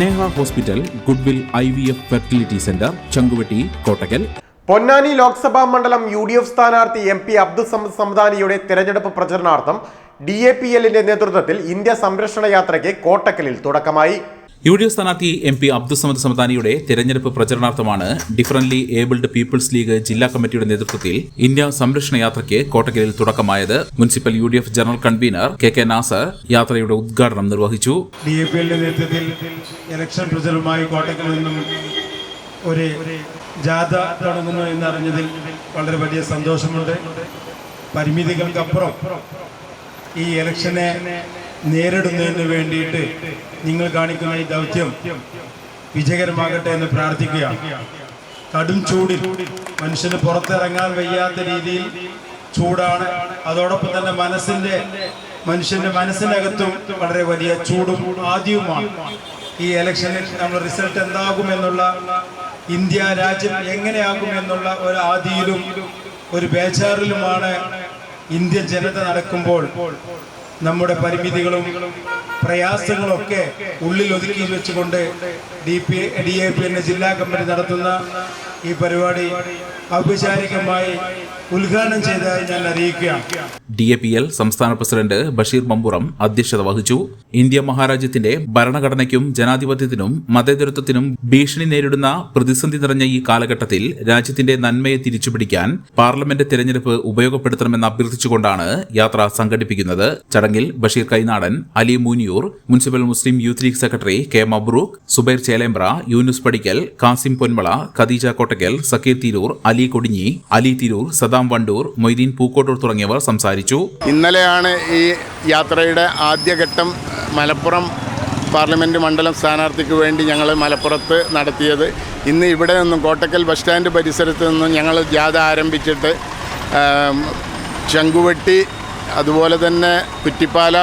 Neha hospital goodwill I V F fertility centre Changuvetty Kottakkal. Ponnani Lok Sabha മണ്ഡലം U D F സ്ഥാനാർത്ഥി M P Abdul Samad സമദാനിയുടെ തെരഞ്ഞെടുപ്പ് പ്രചരണാർത്ഥം D A P എല്ലിന്റെ നേതൃത്വത്തിൽ ഇന്ത്യ സംരക്ഷണ യാത്രയ്ക്ക് കോട്ടക്കലിൽ തുടക്കമായി. യു ഡി എഫ് സ്ഥാനാർത്ഥി എം പി അബ്ദുസമദ് സമദാനിയുടെ തെരഞ്ഞെടുപ്പ് പ്രചരണാർത്ഥമാണ് ഡിഫറൻലി ഏബിൾഡ് പീപ്പിൾസ് ലീഗ് ജില്ലാ കമ്മിറ്റിയുടെ നേതൃത്വത്തിൽ ഇന്ത്യ സംരക്ഷണ യാത്രയ്ക്ക് കോട്ടക്കലിൽ തുടക്കമായത് municipal U D F general convener K K Nasar യാത്രയുടെ ഉദ്ഘാടനം നിർവഹിച്ചു. ഡി നേതൃത്വത്തിൽ ഇലക്ഷൻ പ്രചരണവുമായി കോട്ടക്കലിൽ നിന്നും ഒരു ജാഥ തുടങ്ങുന്നു എന്നറിഞ്ഞതിൽ വളരെ വലിയ സന്തോഷമുണ്ട്. പരിമിതികൾക്കപ്പുറം ഈ ഇലക്ഷനെ നേരിടുന്നതിന് വേണ്ടിയിട്ട് നിങ്ങൾ കാണിക്കുന്ന ഈ ദൗത്യം വിജയകരമാകട്ടെ എന്ന് പ്രാർത്ഥിക്കുക. കടും ചൂടിൽ മനുഷ്യന് പുറത്തിറങ്ങാൻ വയ്യാത്ത രീതിയിൽ ചൂടാണ്. അതോടൊപ്പം തന്നെ മനസ്സിന്റെ മനുഷ്യന്റെ മനസ്സിനകത്തും വളരെ വലിയ ചൂടും ആദ്യവുമാണ്. ഈ ഇലക്ഷനിൽ നമ്മൾ റിസൾട്ട് എന്താകുമെന്നുള്ള ഇന്ത്യ രാജ്യം എങ്ങനെയാകുമെന്നുള്ള ഒരു ആദിയിലും ഒരു ബേജാറിലുമാണ് ഇന്ത്യൻ ജനത നടക്കുമ്പോൾ നമ്മുടെ പരിമിതികളും പ്രയാസങ്ങളൊക്കെ ഉള്ളിൽ ഒതുക്കി വെച്ചുകൊണ്ട് D P D A P എന്ന ജില്ലാ കമ്മിറ്റി നടത്തുന്ന ഈ പരിപാടി ഔപചാരികമായി ഉദ്ഘാടനം ചെയ്തതായി ഞാൻ അറിയിക്കുകയാണ്. ഡി എ പി എൽ സംസ്ഥാന പ്രസിഡന്റ് ബഷീർ മമ്പുറം അധ്യക്ഷത വഹിച്ചു. ഇന്ത്യ മഹാരാജ്യത്തിന്റെ ഭരണഘടനയ്ക്കും ജനാധിപത്യത്തിനും മതേതരത്വത്തിനും ഭീഷണി നേരിടുന്ന പ്രതിസന്ധി നിറഞ്ഞ ഈ കാലഘട്ടത്തിൽ രാജ്യത്തിന്റെ നന്മയെ തിരിച്ചുപിടിക്കാൻ പാർലമെന്റ് തെരഞ്ഞെടുപ്പ് ഉപയോഗപ്പെടുത്തണമെന്ന് അഭ്യർത്ഥിച്ചുകൊണ്ടാണ് യാത്ര സംഘടിപ്പിക്കുന്നത്. ചടങ്ങിൽ Basheer Kainadan Ali Moonniyur municipal Muslim youth league secretary K Mabrook Subair Chelembra Yunus Padikkal Kasim Ponmala Khadija Kottakkal Zakir Tirur Ali Kodinhi Ali Tirur സദാം വണ്ടൂർ മൊയ്തീൻ പൂക്കോട്ടൂർ തുടങ്ങിയവർ സംസാരിച്ചു. ഇന്നലെയാണ് ഈ യാത്രയുടെ ആദ്യഘട്ടം മലപ്പുറം പാർലമെന്റ് മണ്ഡലം സ്ഥാനാർത്ഥിക്ക് വേണ്ടി ഞങ്ങൾ മലപ്പുറത്ത് നടത്തിയത്. ഇന്ന് ഇവിടെ നിന്നും കോട്ടക്കൽ ബസ് സ്റ്റാൻഡ് പരിസരത്ത് നിന്നും ഞങ്ങൾ ജാഥ ആരംഭിച്ചിട്ട് ചങ്കുവെട്ടി അതുപോലെ തന്നെ കുറ്റിപ്പാല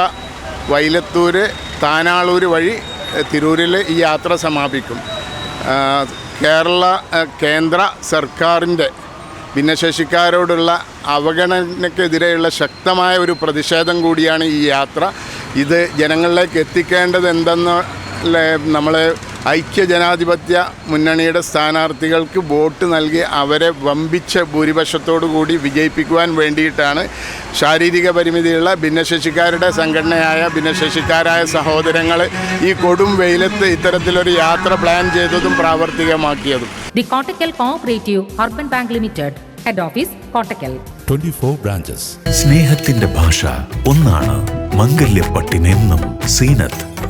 വൈലത്തൂർ താനാളൂർ വഴി തിരൂരിൽ ഈ യാത്ര സമാപിക്കും. കേരള കേന്ദ്ര സർക്കാരിന്റെ ഭിന്നശേഷിക്കാരോടുള്ള അവഗണനയ്ക്കെതിരെയുള്ള ശക്തമായ ഒരു പ്രതിഷേധം കൂടിയാണ് ഈ യാത്ര. ഇത് ജനങ്ങളിലേക്ക് എത്തിക്കേണ്ടത് എന്തെന്ന് നമ്മൾ ഐക്യ ജനാധിപത്യ മുന്നണിയുടെ സ്ഥാനാർത്ഥികൾക്ക് വോട്ട് നൽകി അവരെ വമ്പിച്ച ഭൂരിപക്ഷത്തോടു കൂടി വിജയിപ്പിക്കുവാൻ വേണ്ടിയിട്ടാണ് ശാരീരിക പരിമിതിയുള്ള ഭിന്നശേഷിക്കാരുടെ സംഘടനയായ ഭിന്നശേഷിക്കാരായ സഹോദരങ്ങൾ ഈ കൊടും വെയിലത്ത് ഇത്തരത്തിലൊരു യാത്ര പ്ലാൻ ചെയ്തതും പ്രാവർത്തികമാക്കിയതും. The Kottakkal Cooperative bank limited head office Kottakkal Kottakkal. 24 branches സ്നേഹത്തിന്റെ ഭാഷ ഒന്നാണ് മംഗല്യപ്പട്ടിനെന്നും Zeenath.